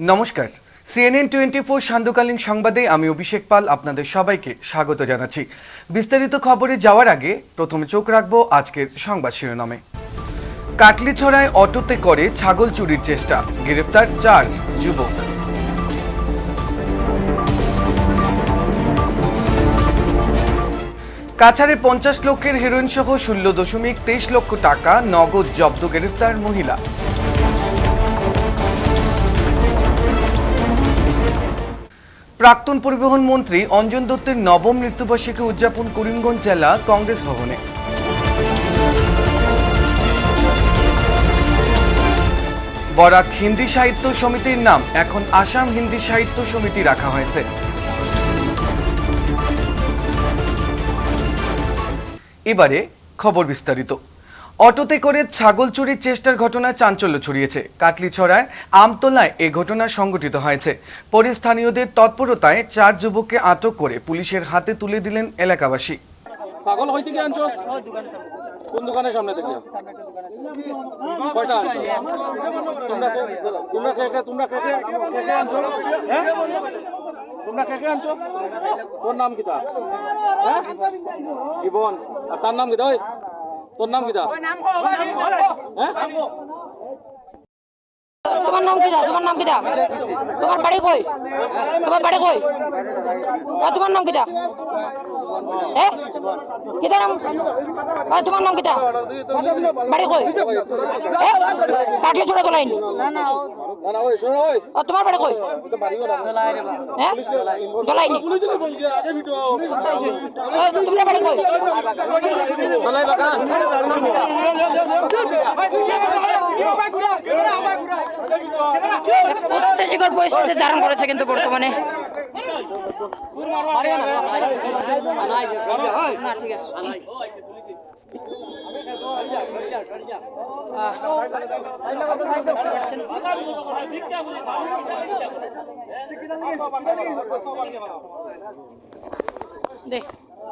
নমস্কার। CNN twenty four সান্ধ্যকালীন সংবাদে আমি অভিষেক পাল আপনাদের সবাইকে স্বাগত জানাচ্ছি। বিস্তারিত খবরে যাওয়ার আগে প্রথমে চোখ রাখব আজকের সংবাদ শিরোনামে। কাটলিছড়ায় অটোতে করে ছাগল চুরির চেষ্টা, গ্রেফতার চার যুবক। কাছারে পঞ্চাশ লক্ষের হেরোইন সহ ষোলো দশমিক তেইশ লক্ষ টাকা নগদ জব্দ গ্রেফতার মহিলা। প্রাক্তন পরিবহন মন্ত্রী অঞ্জন দত্তের নবম মৃত্যুবার্ষিকী উদযাপন করিমগঞ্জ জেলা কংগ্রেস ভবনে। বরাক হিন্দি সাহিত্য সমিতির নাম এখন আসাম হিন্দি সাহিত্য সমিতি রাখা হয়েছে। এবারে খবর বিস্তারিত। অটোতে করে ছাগল চুরির চেষ্টার ঘটনা চাঞ্চল্য ছড়িয়েছে। কাটলিছড়ায় আমতলায় এ ঘটনা সংঘটিত হয়েছে। পরে স্থানীয়দের তৎপরতায় চার যুবককে আটক করে পুলিশের হাতে তুলে দিলেন এলাকাবাসী। ছাগল কই থেকে আনছো কোন দোকানের সামনে কয়টা তোমরা কে তোমরা কে কে তোমরা কে কে কে কে আনছো হ্যাঁ? তোমরা কে কে আনছো নাম কিতা হ্যাঁ? জীবন। আর তার নাম ওই তোর নাম কিতা হ্যাঁ? তোমার নাম কি তোমার নাম কি তোমার বাড়ি কই তোমার বাড়ি কই আর তোমার নাম কি দা এ কিতা নাম আর তোমার নাম কি দা বাড়ি কই এ কাটলে ছোড়া তোলাইনি না না ওই শোনো ওই তোমার বাড়ি কই তো হ্যাঁ পুলিশ নে তোমরা বাড়ি কই দলাই বাগান উত্তেজকর পরিস্থিতি ধারণ করেছে কিন্তু বর্তমানে। না ঠিক আছে দে ভাই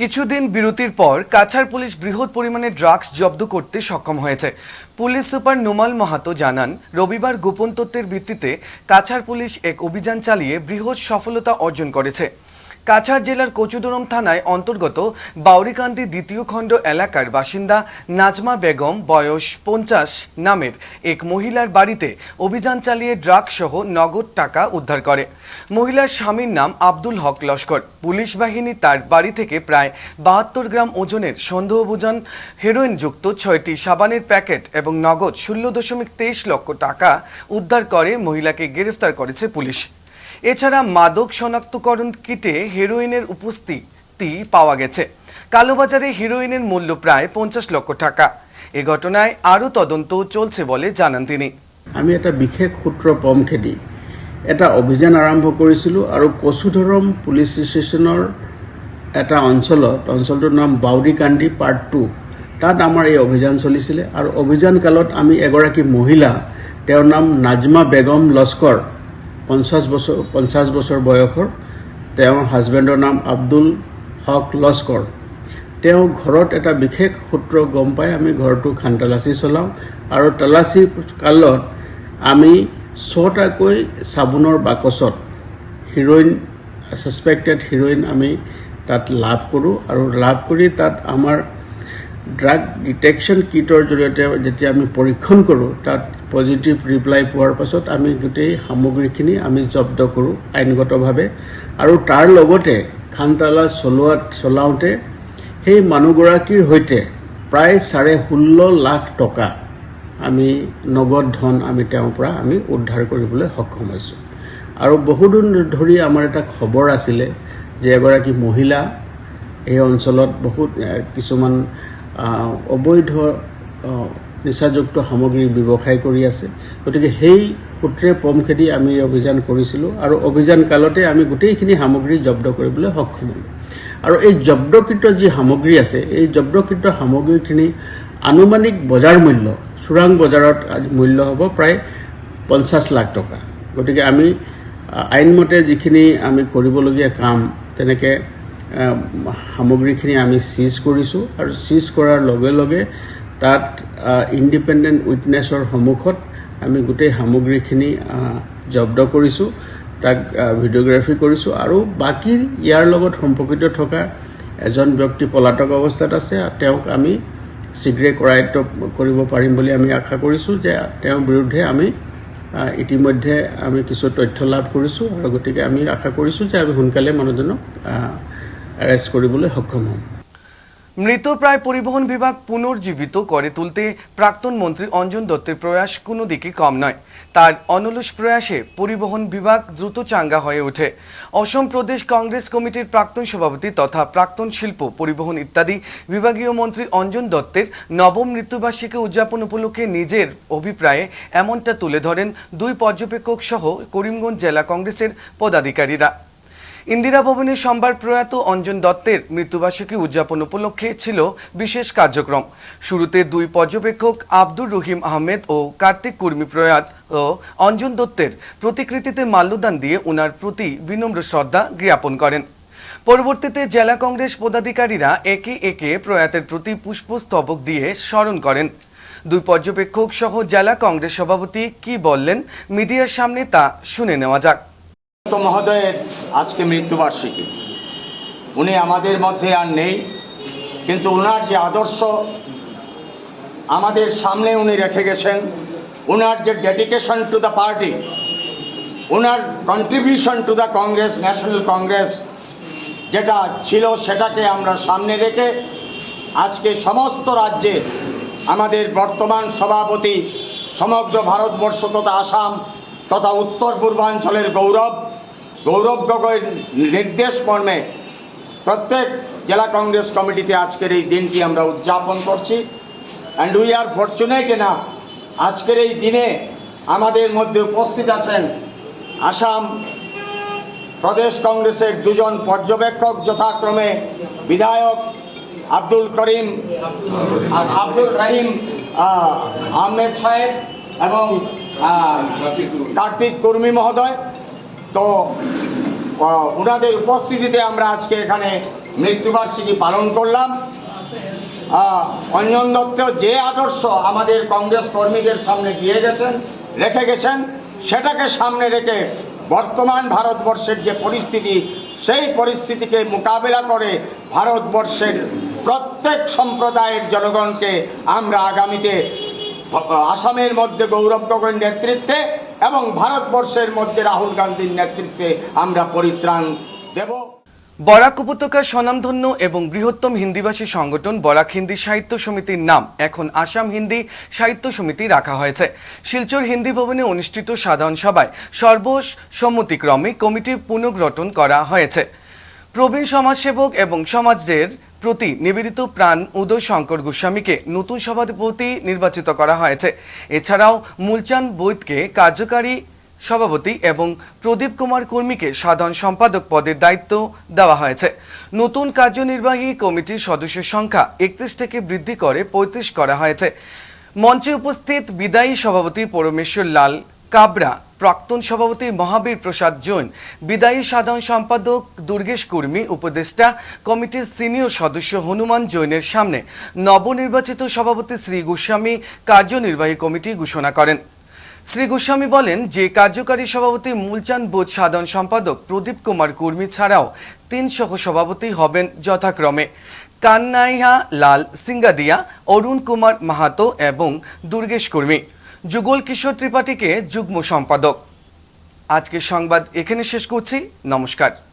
কিছুদিন বিরতির পর কাছাড় পুলিশ বৃহৎ পরিমাণে ড্রাগস জব্দ করতে সক্ষম হয়েছে। পুলিশ সুপার নোমাল মাহাতো জানান, রবিবার গোপন তথ্যের ভিত্তিতে কাছাড় পুলিশ এক অভিযান চালিয়ে বৃহৎ সফলতা অর্জন করেছে। কাছাড় জেলার কচুদরম থানায় অন্তর্গত বাউরিকান্দি দ্বিতীয় খণ্ড এলাকার বাসিন্দা নাজমা বেগম, বয়স পঞ্চাশ, নামের এক মহিলার বাড়িতে অভিযান চালিয়ে ড্রাগ সহ নগদ টাকা উদ্ধার করে। মহিলার স্বামীর নাম আব্দুল হক লস্কর। পুলিশ বাহিনী তার বাড়ি থেকে প্রায় বাহাত্তর গ্রাম ওজনের সন্দেহভোজন হেরোইনযুক্ত ছয়টি সাবানের প্যাকেট এবং নগদ ষোলো দশমিক তেইশ লক্ষ টাকা উদ্ধার করে মহিলাকে গ্রেফতার করেছে পুলিশ। এছাড়া মাদক শনাক্তকরণ কিটে হেরোইনের উপস্থিতি পাওয়া গেছে। কালোবাজারে হেরোইনের মূল্য প্রায় পঞ্চাশ লক্ষ টাকা। এ ঘটনায় আরও তদন্ত চলছে বলে জানান তিনি। আমি এটা বিশেষ সূত্ৰ পম খেদি এটা অভিযান আৰম্ভ কৰিছিলোঁ আৰু কচুধৰম পুলিচ ষ্টেচনৰ এটা অঞ্চলত, অঞ্চলটোৰ নাম বাউৰিকান্দি পাৰ্ট টু তাত আমাৰ এই অভিযান চলিছিলে আৰু অভিযান কালত আমি এগৰাকী মহিলা, তেওঁৰ নাম নাজমা বেগম লস্কৰ পঞ্চাছ বছৰ পঞ্চাছ বছৰ বয়সৰ তেওঁৰ হাজবেণ্ডৰ নাম আব্দুল হক লস্কৰ। তেওঁ ঘৰত এটা বিশেষ সূত্ৰ গম পাই আমি ঘৰটো খানতালাচী চলাওঁ আৰু তালাচী কালত আমি ছটাকৈ চাবোনৰ বাকচত হিৰইন ছাছপেক্টেড হিৰইন আমি তাত লাভ কৰোঁ আৰু লাভ কৰি তাত আমাৰ ড্ৰাগ ডিটেকশ্যন কিটৰ জৰিয়তে যেতিয়া আমি পৰীক্ষণ কৰোঁ, তাত পজিটিভ ৰিপ্লাই পোৱাৰ পাছত আমি গোটেই সামগ্ৰীখিনি আমি জব্দ কৰোঁ আইনগতভাৱে। আৰু তাৰ লগতে খানতালা চলোৱাত, চলাওঁতে সেই মানুহগৰাকীৰ সৈতে প্ৰায় চাৰে ষোল্ল লাখ টকা আমি নগদ ধন আমি তেওঁৰ পৰা আমি উদ্ধাৰ কৰিবলৈ সক্ষম হৈছোঁ। আৰু বহুদিন ধৰি আমাৰ এটা খবৰ আছিলে যে এগৰাকী মহিলা এই অঞ্চলত বহুত কিছুমান অবৈধ নিচাযুক্ত সামগ্ৰীৰ ব্যৱসায় কৰি আছে। গতিকে সেই সূত্ৰে পম খেদি আমি অভিযান কৰিছিলোঁ আৰু অভিযান কালতে আমি গোটেইখিনি সামগ্ৰী জব্দ কৰিবলৈ সক্ষম হ'লোঁ। আৰু এই জব্দকৃত যি সামগ্ৰী আছে, এই জব্দকৃত সামগ্ৰীখিনি আনুমানিক বজাৰ মূল্য, চোৰাং বজাৰত মূল্য হ'ব প্ৰায় পঞ্চাছ লাখ টকা। গতিকে আমি আইনমতে যিখিনি আমি কৰিবলগীয়া কাম, তেনেকৈ সামগ্ৰীখিনি আমি চিজ কৰিছোঁ আৰু চিজ কৰাৰ লগে লগে তাত ইণ্ডিপেণ্ডেণ্ট উইটনেছৰ সন্মুখত আমি গোটেই সামগ্ৰীখিনি জব্দ কৰিছোঁ, তাক ভিডিঅ'গ্ৰাফী কৰিছোঁ আৰু বাকী ইয়াৰ লগত সম্পৰ্কিত থকা এজন ব্যক্তি পলাতক অৱস্থাত আছে তেওঁক আমি শীঘ্ৰে কৰায়ত্ব কৰিব পাৰিম বুলি আমি আশা কৰিছোঁ যে তেওঁৰ বিৰুদ্ধে আমি ইতিমধ্যে আমি কিছু তথ্য লাভ কৰিছোঁ আৰু গতিকে আমি আশা কৰিছোঁ যে আমি সোনকালে মানুহজনক এৰেষ্ট কৰিবলৈ সক্ষম হ'ম। মৃতপ্রায় পরিবহন বিভাগ পুনর্জীবিত করে তুলতে প্রাক্তন মন্ত্রী অঞ্জন দত্তের প্রয়াস কোনো দিকে কম নয়। তার অনলস প্রয়াসে পরিবহন বিভাগ দ্রুত চাঙ্গা হয়ে ওঠে। অসম প্রদেশ কংগ্রেস কমিটির প্রাক্তন সভাপতি তথা প্রাক্তন শিল্প, পরিবহন ইত্যাদি বিভাগীয় মন্ত্রী অঞ্জন দত্তের নবম মৃত্যুবার্ষিকী উদযাপন উপলক্ষে নিজের অভিপ্রায়ে এমনটা তুলে ধরেন দুই পর্যবেক্ষক সহ করিমগঞ্জ জেলা কংগ্রেসের পদাধিকারীরা। ইন্দিরা ভবনে সোমবার প্রয়াত অঞ্জন দত্তের মৃত্যুবার্ষিকী উদযাপন উপলক্ষে ছিল বিশেষ কার্যক্রম। শুরুতে দুই পর্যবেক্ষক আব্দুর রহিম আহমেদ ও কার্তিক কুর্মি প্রয়াত ও অঞ্জন দত্তের প্রতিকৃতিতে মাল্যদান দিয়ে উনার প্রতি বিনম্র শ্রদ্ধা জ্ঞাপন করেন। পরবর্তীতে জেলা কংগ্রেস পদাধিকারীরা একে একে প্রয়াতের প্রতি পুষ্পস্তবক দিয়ে স্মরণ করেন। দুই পর্যবেক্ষক সহ জেলা কংগ্রেস সভাপতি কি বললেন, মিডিয়ার সামনে তা শুনে নেওয়া যাক। মহোদয়ের আজকে মৃত্যুবার্ষিকী। উনি আমাদের মধ্যে আর নেই, কিন্তু ওনার যে আদর্শ আমাদের সামনে উনি রেখে গেছেন ওনার যে dedication to the party owner contribution to the Congress national Congress যেটা ছিল সেটাকে আমরা সামনে রেখে আজকে সমস্ত রাজ্যে আমাদের বর্তমান সভাপতি সমগ্র ভারতবর্ষ তথা আসাম তথা উত্তর পূর্বাঞ্চলের গৌরব গৌরব গগৈর নির্দেশ মর্মে প্রত্যেক জেলা কংগ্রেস কমিটিতে আজকের এই দিনটি আমরা উদযাপন করছি। অ্যান্ড উই আর ফর্চুনেট না আজকের এই দিনে আমাদের মধ্যে উপস্থিত আছেন আসাম প্রদেশ কংগ্রেসের দুজন পর্যবেক্ষক, যথাক্রমে বিধায়ক আব্দুল করিম, আব্দুল রহিম আহমেদ সাহেব এবং কার্তিক কুর্মি মহোদয়। তো ওনাদের উপস্থিতিতে আমরা আজকে এখানে মৃত্যুবার্ষিকী পালন করলাম। অঞ্জন দত্ত যে আদর্শ আমাদের কংগ্রেস কর্মীদের সামনে দিয়ে গেছেন, রেখে গেছেন, সেটাকে সামনে রেখে বর্তমান ভারতবর্ষের যে পরিস্থিতি, সেই পরিস্থিতিকে মোকাবেলা করে ভারতবর্ষের প্রত্যেক সম্প্রদায়ের জনগণকে আমরা আগামীতে, আসামের মধ্যে গৌরব গগৈর নেতৃত্বে এবং ভারতবর্ষের মধ্যে রাহুল গান্ধীর নেতৃত্বে আমরা পরিত্রাণ দেব। বরাক উপত্যকার স্বনামধন্য এবং বৃহত্তম হিন্দিভাষী সংগঠন বরাক হিন্দি সাহিত্য সমিতির নাম, এখন আসাম হিন্দি সাহিত্য সমিতি রাখা হয়েছে। শিলচর হিন্দি ভবনে অনুষ্ঠিত সাধারণ সভায় সর্বসম্মতিক্রমে কমিটির পুনর্গঠন করা হয়েছে। প্রবীণ সমাজসেবক এবং সমাজের প্রতি নিবেদিত প্রাণ উদয় শঙ্কর গোস্বামীকে নতুন সভাপতি নির্বাচিত করা হয়েছে। এছাড়াও মূলচান বৈদকে কার্যকারী সভাপতি এবং প্রদীপ কুমার কর্মীকে সাধারণ সম্পাদক পদের দায়িত্ব দেওয়া হয়েছে। নতুন কার্যনির্বাহী কমিটির সদস্যের সংখ্যা একত্রিশ থেকে বৃদ্ধি করে পঁয়ত্রিশ করা হয়েছে। মঞ্চে উপস্থিত বিদায়ী সভাপতি পরমেশ্বর লাল কাবরা প্রাক্তন সভাপতি মহাবীর প্রসাদ জৈন, বিদায়ী সাধারণ সম্পাদক দুর্গেশ কর্মী, উপদেষ্টা কমিটির সিনিয়র সদস্য হনুমান জৈনের সামনে নবনির্বাচিত সভাপতি শ্রী গোস্বামী কার্যনির্বাহী কমিটি ঘোষণা করেন। শ্রী গোস্বামী বলেন, যে কার্যকারী সভাপতি মূলচাঁদ বোধ সাধারণ সম্পাদক প্রদীপ কুমার কর্মী ছাড়াও তিন সহ সভাপতি হবেন যথাক্রমে। কান্নাইহা লাল সিঙ্গাদিয়া, অরুণ কুমার মাহাতো এবং দুর্গেশ কর্মী। যুগল কিশোর ত্রিপাঠীকে যুগ্ম সম্পাদক। আজকের সংবাদ এখানে শেষ করছি। নমস্কার।